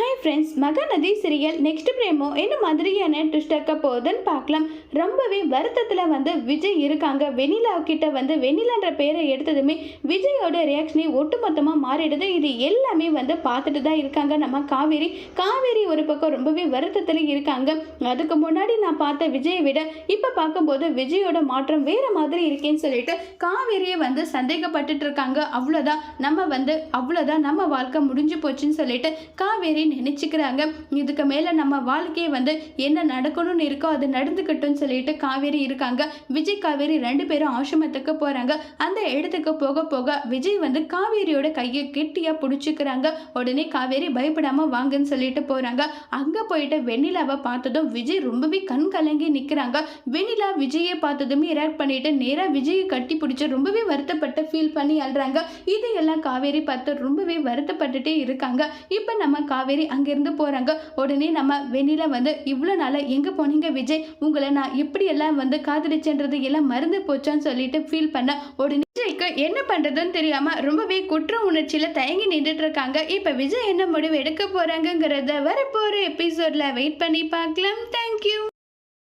Hi friends Mahanadi serial next promo என்ன மாதிரியான twist இருக்க போகுதுன்னு பார்க்கலாம். ரொம்பவே வருத்தத்தில் வந்து விஜய் இருக்காங்க. வெனிலா கிட்ட வந்து வெனிலான்ற பேரை எடுத்ததுமே விஜயோட ரியாக்ஷனே ஒட்டுமொத்தமாக மாறிடுது. இது எல்லாமே வந்து பார்த்துட்டு தான் இருக்காங்க நம்ம காவேரி. காவேரி ஒரு பக்கம் ரொம்பவே வருத்தத்தில் இருக்காங்க. அதுக்கு முன்னாடி நான் பார்த்த விஜயை விட இப்போ பார்க்கும்போது விஜயோட மாற்றம் வேறு மாதிரி இருக்கேன்னு சொல்லிட்டு காவேரியை வந்து சந்தேகப்பட்டுட்டு இருக்காங்க. அவ்வளோதான் நம்ம வந்து அவ்வளோதான் நம்ம வாழ்க்கை முடிஞ்சு போச்சுன்னு சொல்லிட்டு காவேரி நினச்சிக்கிறாங்க. இதுக்கு மேலே நம்ம வாழ்க்கையை வந்து என்ன நடக்கணும்னு இருக்கோ அது நடந்துக்கட்டும்னு சொல்லிட்டு காவேரி இருக்காங்க. விஜய் காவேரி ரெண்டு பேரும் ஆசிரமத்துக்கு போகிறாங்க அந்த இடத்துக்கு போக போக விஜய் வந்து காவேரியோட கையை கெட்டியாக பிடிச்சிக்கிறாங்க. உடனே காவேரி பயப்படாமல் வாங்கன்னு சொல்லிட்டு போகிறாங்க அங்கே போயிட்டு வெண்ணிலாவை பார்த்ததும் விஜய் ரொம்பவே கண் கலங்கி நிற்கிறாங்க வெண்ணிலா விஜயை பார்த்ததுமே ரியாக்ட் பண்ணிட்டு நேராக விஜயை கட்டி பிடிச்சி ரொம்பவே வருத்தப்பட்டு ஃபீல் பண்ணி அழுறாங்க. இதையெல்லாம் காவேரி பார்த்து ரொம்பவே வருத்தப்பட்டுட்டே இருக்காங்க. இப்போ நம்ம காவேரி அங்கேருந்து போகிறாங்க உடனே நம்ம வெண்ணில வந்து இவ்வளோ நாளாக எங்கே போனீங்க விஜய்? உங்களை நான் எப்படியெல்லாம் வந்து காதலிச்சேன்றது எல்லாம் மறந்து போச்சான்னு சொல்லிட்டு ஃபீல் பண்ண உடனே விஜய்க்கு என்ன பண்ணுறதுன்னு தெரியாமல் ரொம்பவே குற்ற உணர்ச்சியில் தயங்கி நின்றுட்டு இருக்காங்க. இப்போ விஜய் என்ன முடிவு எடுக்க போகிறாங்கங்கிறத வரப்போகிற எபிசோடில் வெயிட் பண்ணி பார்க்கலாம். தேங்க்யூ